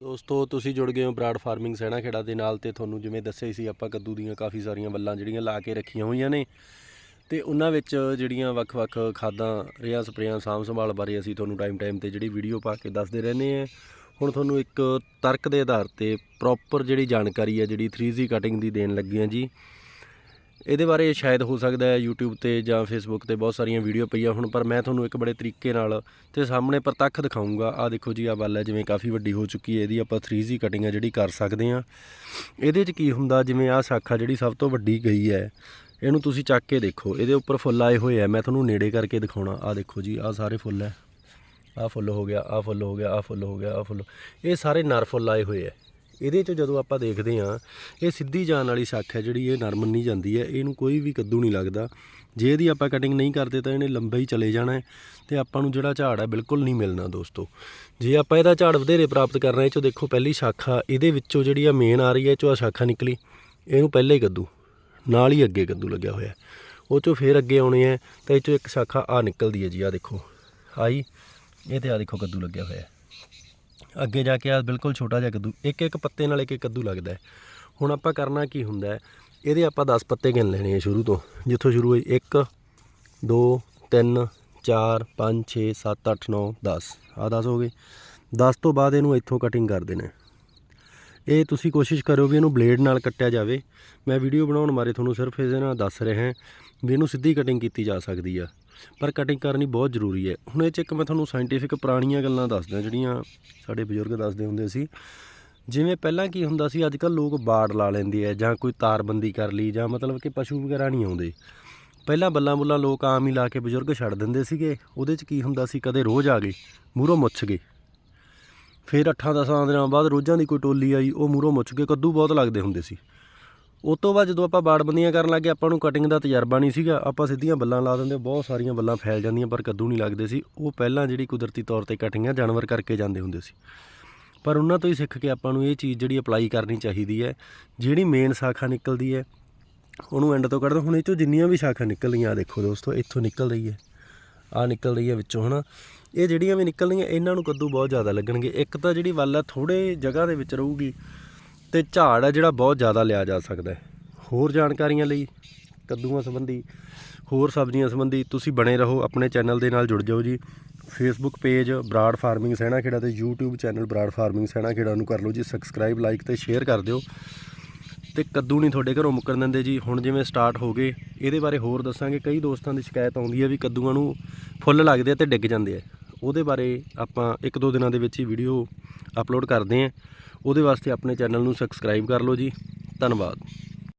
ਦੋਸਤੋ, ਤੁਸੀਂ ਜੁੜ ਗਏ ਹੋ ਬਰਾਡ ਫਾਰਮਿੰਗ ਸੈਣਾ ਖੇੜਾ ਦੇ ਨਾਲ ਤੇ ਤੁਹਾਨੂੰ ਜਿਵੇਂ ਦੱਸਿਆ ਸੀ, ਆਪਾਂ ਕੱਦੂ ਦੀਆਂ ਕਾਫੀ ਸਾਰੀਆਂ ਵੱਲਾਂ ਜਿਹੜੀਆਂ ਲਾ ਕੇ ਰੱਖੀਆਂ ਹੋਈਆਂ ਨੇ। ਤੇ ਉਹਨਾਂ ਵਿੱਚ ਜਿਹੜੀਆਂ ਵੱਖ-ਵੱਖ ਖਾਦਾਂ, ਰੇਹਾਂ, ਸਪਰੇਆਂ, ਸਾਂਭ ਸੰਭਾਲ ਬਾਰੇ ਅਸੀਂ ਤੁਹਾਨੂੰ ਟਾਈਮ ਟਾਈਮ ਤੇ ਜਿਹੜੀ ਵੀਡੀਓ ਪਾ ਕੇ ਦੱਸਦੇ ਰਹਿੰਦੇ ਆ ਹੁਣ ਤੁਹਾਨੂੰ ਇੱਕ ਤਰਕ ਦੇ ਆਧਾਰ ਤੇ ਪ੍ਰੋਪਰ ਜਿਹੜੀ ਜਾਣਕਾਰੀ ਹੈ, ਜਿਹੜੀ 3G ਕਟਿੰਗ ਦੀ ਦੇਣ ਲੱਗੇ ਆ ਜੀ। ਇਹਦੇ ਬਾਰੇ ਸ਼ਾਇਦ ਹੋ ਸਕਦਾ ਹੈ YouTube ਤੇ ਜਾਂ Facebook ਤੇ ਬਹੁਤ ਸਾਰੀਆਂ ਵੀਡੀਓ ਪਈਆਂ ਹੁਣ, ਪਰ ਮੈਂ ਤੁਹਾਨੂੰ ਇੱਕ ਬੜੇ ਤਰੀਕੇ ਨਾਲ ਤੇ ਸਾਹਮਣੇ ਪ੍ਰਤੱਖ ਦਿਖਾਉਂਗਾ ਆ ਦੇਖੋ ਜੀ ਆ ਵੱਲ ਹੈ, ਜਿਵੇਂ ਕਾਫੀ ਵੱਡੀ ਹੋ ਚੁੱਕੀ ਹੈ, ਇਹਦੀ ਆਪਾਂ 3G ਕਟਿੰਗ ਹੈ ਜਿਹੜੀ ਕਰ ਸਕਦੇ ਆ ਇਹਦੇ 'ਚ ਕੀ ਹੁੰਦਾ, ਜਿਵੇਂ ਆ ਸ਼ਾਖਾ ਜਿਹੜੀ ਸਭ ਤੋਂ ਵੱਡੀ ਗਈ ਹੈ, ਇਹਨੂੰ ਤੁਸੀਂ ਚੱਕ ਕੇ ਦੇਖੋ, ਇਹਦੇ ਉੱਪਰ ਫੁੱਲ ਆਏ ਹੋਏ ਆ, ਮੈਂ ਤੁਹਾਨੂੰ ਨੇੜੇ ਕਰਕੇ ਦਿਖਾਉਣਾ। ਆ ਦੇਖੋ ਜੀ ਆ ਸਾਰੇ ਫੁੱਲ ਹੈ। ਆ ਫੁੱਲ ਹੋ ਗਿਆ ਆ ਫੁੱਲ ਹੋ ਗਿਆ ਆ ਫੁੱਲ ਹੋ ਗਿਆ ਆ ਫੁੱਲ। ਇਹ ਸਾਰੇ ਨਰ ਫੁੱਲ ਆਏ ਹੋਏ ਆ। ਇਹਦੇ 'ਚ ਜਦੋਂ ਆਪਾਂ ਦੇਖਦੇ ਹਾਂ, ਇਹ ਸਿੱਧੀ ਜਾਣ ਵਾਲੀ ਸ਼ੱਖ ਹੈ ਜਿਹੜੀ ਇਹ ਨਰਮ ਨਹੀਂ ਜਾਂਦੀ ਹੈ, ਇਹਨੂੰ ਕੋਈ ਵੀ ਕੱਦੂ ਨਹੀਂ ਲੱਗਦਾ। ਜੇ ਇਹਦੀ ਆਪਾਂ ਕਟਿੰਗ ਨਹੀਂ ਕਰਦੇ ਤਾਂ ਇਹਨੇ ਲੰਬਾ ਹੀ ਚਲੇ ਜਾਣਾ ਹੈ ਤੇ ਆਪਾਂ ਨੂੰ ਜਿਹੜਾ ਝਾੜ ਹੈ ਬਿਲਕੁਲ ਨਹੀਂ ਮਿਲਣਾ ਦੋਸਤੋ। ਜੇ ਆਪਾਂ ਇਹਦਾ ਝਾੜ ਵਧੇਰੇ ਪ੍ਰਾਪਤ ਕਰਨਾ ਇਹ 'ਚੋਂ ਦੇਖੋ ਪਹਿਲੀ ਸ਼ਾਖਾ ਇਹਦੇ ਵਿੱਚੋਂ ਜਿਹੜੀ ਆ ਮੇਨ ਆ ਰਹੀ ਹੈ, ਇਹ 'ਚੋਂ ਆ ਸ਼ਾਖਾ ਨਿਕਲੀ। ਇਹਨੂੰ ਪਹਿਲੇ ਹੀ ਕੱਦੂ, ਨਾਲ ਹੀ ਅੱਗੇ ਕੱਦੂ ਲੱਗਿਆ ਹੋਇਆ ਉਹ 'ਚੋਂ ਫੇਰ ਅੱਗੇ ਆਉਣੇ ਆ ਤਾਂ ਇਹ 'ਚੋਂ ਇੱਕ ਸ਼ਾਖਾ ਆ ਨਿਕਲਦੀ ਹੈ ਜੀ ਆ ਦੇਖੋ। ਆਈ ਇਹ ਤੇ ਆ ਦੇਖੋ ਕੱਦੂ ਲੱਗਿਆ ਹੋਇਆ ਅੱਗੇ ਜਾ ਕੇ ਆ ਬਿਲਕੁਲ ਛੋਟਾ ਜਿਹਾ ਕੱਦੂ, ਇੱਕ ਇੱਕ ਪੱਤੇ ਨਾਲ ਇੱਕ ਇੱਕ ਕੱਦੂ ਲੱਗਦਾ ਹੈ। ਹੁਣ ਆਪਾਂ ਕਰਨਾ ਕੀ ਹੁੰਦਾ ਹੈ, ਇਹਦੇ ਆਪਾਂ 10 ਪੱਤੇ ਗਿਣ ਲੈਣੇ ਆ ਸ਼ੁਰੂ ਤੋਂ। ਜਿੱਥੋਂ ਸ਼ੁਰੂ ਹੋਈ 1 2 3 4 5 6 7 8 9 10 ਆ 10 ਹੋ ਗਏ। 10 ਤੋਂ ਬਾਅਦ ਇਹਨੂੰ ਇੱਥੋਂ ਕਟਿੰਗ ਕਰ ਦੇਣਾ ਇਹ ਤੁਸੀਂ ਕੋਸ਼ਿਸ਼ ਕਰੋ ਵੀ ਇਹਨੂੰ ਬਲੇਡ ਨਾਲ ਕੱਟਿਆ ਜਾਵੇ। ਮੈਂ ਵੀਡੀਓ ਬਣਾਉਣ ਮਾਰੇ ਤੁਹਾਨੂੰ ਸਿਰਫ ਇਹਦੇ ਨਾਲ ਦੱਸ ਰਿਹਾ ਵੀ ਇਹਨੂੰ ਸਿੱਧੀ ਕਟਿੰਗ ਕੀਤੀ ਜਾ ਸਕਦੀ ਆ। ਪਰ ਕਟਿੰਗ ਕਰਨੀ ਬਹੁਤ ਜ਼ਰੂਰੀ ਹੈ। ਹੁਣ ਇਹ 'ਚ ਇੱਕ ਮੈਂ ਤੁਹਾਨੂੰ ਸਾਇੰਟੀਫਿਕ ਪੁਰਾਣੀਆਂ ਗੱਲਾਂ ਦੱਸਦਾ ਜਿਹੜੀਆਂ ਸਾਡੇ ਬਜ਼ੁਰਗ ਦੱਸਦੇ ਹੁੰਦੇ ਸੀ। ਜਿਵੇਂ ਪਹਿਲਾਂ ਕੀ ਹੁੰਦਾ ਸੀ ਅੱਜ ਕੱਲ ਲੋਕ ਬਾੜ ਲਾ ਲੈਂਦੇ ਆ ਜਾਂ ਕੋਈ ਤਾਰਬੰਦੀ ਕਰ ਲਈ ਜਾਂ ਮਤਲਬ ਕਿ ਪਸ਼ੂ ਵਗੈਰਾ ਨਹੀਂ ਆਉਂਦੇ। ਪਹਿਲਾਂ ਬੱਲਾਂ ਬੁੱਲਾਂ ਲੋਕ ਆਮ ਹੀ ਲਾ ਕੇ ਬਜ਼ੁਰਗ ਛੱਡ ਦਿੰਦੇ ਸੀਗੇ। ਉਹਦੇ 'ਚ ਕੀ ਹੁੰਦਾ ਸੀ, ਕਦੇ ਰੋਜ਼ ਆ ਗਏ, ਮੂਹਰੋਂ ਮੁੱਛ ਗਏ। ਫਿਰ 8-10 ਦਿਨਾਂ ਬਾਅਦ ਰੋਜ਼ਾਂ ਦੀ ਕੋਈ ਟੋਲੀ ਆਈ, ਉਹ ਮੂਹਰੋਂ ਮੁੱਛ ਕੇ ਕੱਦੂ ਬਹੁਤ ਲੱਗਦੇ ਹੁੰਦੇ ਸੀ। ਉਸ ਤੋਂ ਬਾਅਦ ਜਦੋਂ ਆਪਾਂ ਬਾੜਬੰਦੀਆਂ ਕਰਨ ਲੱਗੇ, ਆਪਾਂ ਨੂੰ ਕਟਿੰਗ ਦਾ ਤਜਰਬਾ ਨਹੀਂ ਸੀਗਾ। ਆਪਾਂ ਸਿੱਧੀਆਂ ਬੱਲਾਂ ਲਾ ਦਿੰਦੇ, ਬਹੁਤ ਸਾਰੀਆਂ ਬੱਲਾਂ ਫੈਲ ਜਾਂਦੀਆਂ, ਪਰ ਕੱਦੂ ਨਹੀਂ ਲੱਗਦੇ ਸੀ। ਉਹ ਪਹਿਲਾਂ ਜਿਹੜੀ ਕੁਦਰਤੀ ਤੌਰ ਤੇ ਕਟਿੰਗਾਂ ਜਾਨਵਰ ਕਰਕੇ ਜਾਂਦੇ ਹੁੰਦੇ ਸੀ। ਪਰ ਉਹਨਾਂ ਤੋਂ ਹੀ ਸਿੱਖ ਕੇ ਆਪਾਂ ਨੂੰ ਇਹ ਚੀਜ਼ ਜਿਹੜੀ ਅਪਲਾਈ ਕਰਨੀ ਚਾਹੀਦੀ ਹੈ, ਜਿਹੜੀ ਮੇਨ ਸ਼ਾਖਾ ਨਿਕਲਦੀ ਹੈ, ਉਹਨੂੰ ਐਂਡ ਤੋਂ ਕੱਢ ਦੋ। ਹੁਣ ਇਹ ਚੋਂ ਜਿੰਨੀਆਂ ਵੀ ਸ਼ਾਖਾ ਨਿਕਲਦੀਆਂ ਆ ਦੇਖੋ ਦੋਸਤੋ, ਇੱਥੋਂ ਨਿਕਲ ਰਹੀ ਹੈ। ਆ ਨਿਕਲ ਰਹੀ ਹੈ ਵਿੱਚੋਂ, ਹਨਾ? ਇਹ ਜਿਹੜੀਆਂ ਵੀ ਨਿਕਲਣਗੀਆਂ ਇਹਨਾਂ ਨੂੰ ਕੱਦੂ ਬਹੁਤ ਜ਼ਿਆਦਾ ਲੱਗਣਗੇ। ਇੱਕ ਤਾਂ ਜਿਹੜੀ ਵੱਲ ਆ ਥੋੜੇ ਜਗ੍ਹਾ ਦੇ ਵਿੱਚ ਰਹੂਗੀ ਤੇ ਝਾੜ ਆ ਜਿਹੜਾ ਬਹੁਤ ਜ਼ਿਆਦਾ ਲਿਆ ਜਾ ਸਕਦਾ ਹੈ। ਹੋਰ ਜਾਣਕਾਰੀਆਂ ਲਈ ਕੱਦੂਆਂ ਸੰਬੰਧੀ, ਹੋਰ ਸਬਜ਼ੀਆਂ ਸੰਬੰਧੀ ਤੁਸੀਂ ਬਣੇ ਰਹੋ ਆਪਣੇ ਚੈਨਲ ਦੇ ਨਾਲ ਜੁੜ ਜਾਓ ਜੀ। Facebook page Brar farming Saina Khera ਤੇ YouTube channel Brar farming Saina Khera ਨੂੰ ਕਰ ਲਓ ਜੀ। ਸਬਸਕ੍ਰਾਈਬ ਲਾਈਕ ਤੇ ਸ਼ੇਅਰ ਕਰ ਦਿਓ। ਤੇ ਕੱਦੂ ਨਹੀਂ ਤੁਹਾਡੇ ਘਰੋਂ ਮੁੱਕਣ ਦਿੰਦੇ ਜੀ। ਹੁਣ ਜਿਵੇਂ ਸਟਾਰਟ ਹੋ ਗਏ, ਇਹਦੇ ਬਾਰੇ ਹੋਰ ਦੱਸਾਂਗੇ। ਕਈ ਦੋਸਤਾਂ ਦੀ ਸ਼ਿਕਾਇਤ ਆਉਂਦੀ ਹੈ ਵੀ ਕੱਦੂਆਂ ਨੂੰ ਫੁੱਲ ਲੱਗਦੇ ਆ ਤੇ ਡਿੱਗ ਜਾਂਦੇ ਆ। ਉਹਦੇ ਬਾਰੇ ਆਪਾਂ ਇੱਕ ਦੋ ਦਿਨਾਂ ਦੇ ਵਿੱਚ ਹੀ ਵੀਡੀਓ ਅਪਲੋਡ ਕਰਦੇ ਆਂ ਉਹਦੇ ਵਾਸਤੇ ਆਪਣੇ ਚੈਨਲ ਨੂੰ ਸਬਸਕ੍ਰਾਈਬ ਕਰ ਲਓ ਜੀ। ਧੰਨਵਾਦ।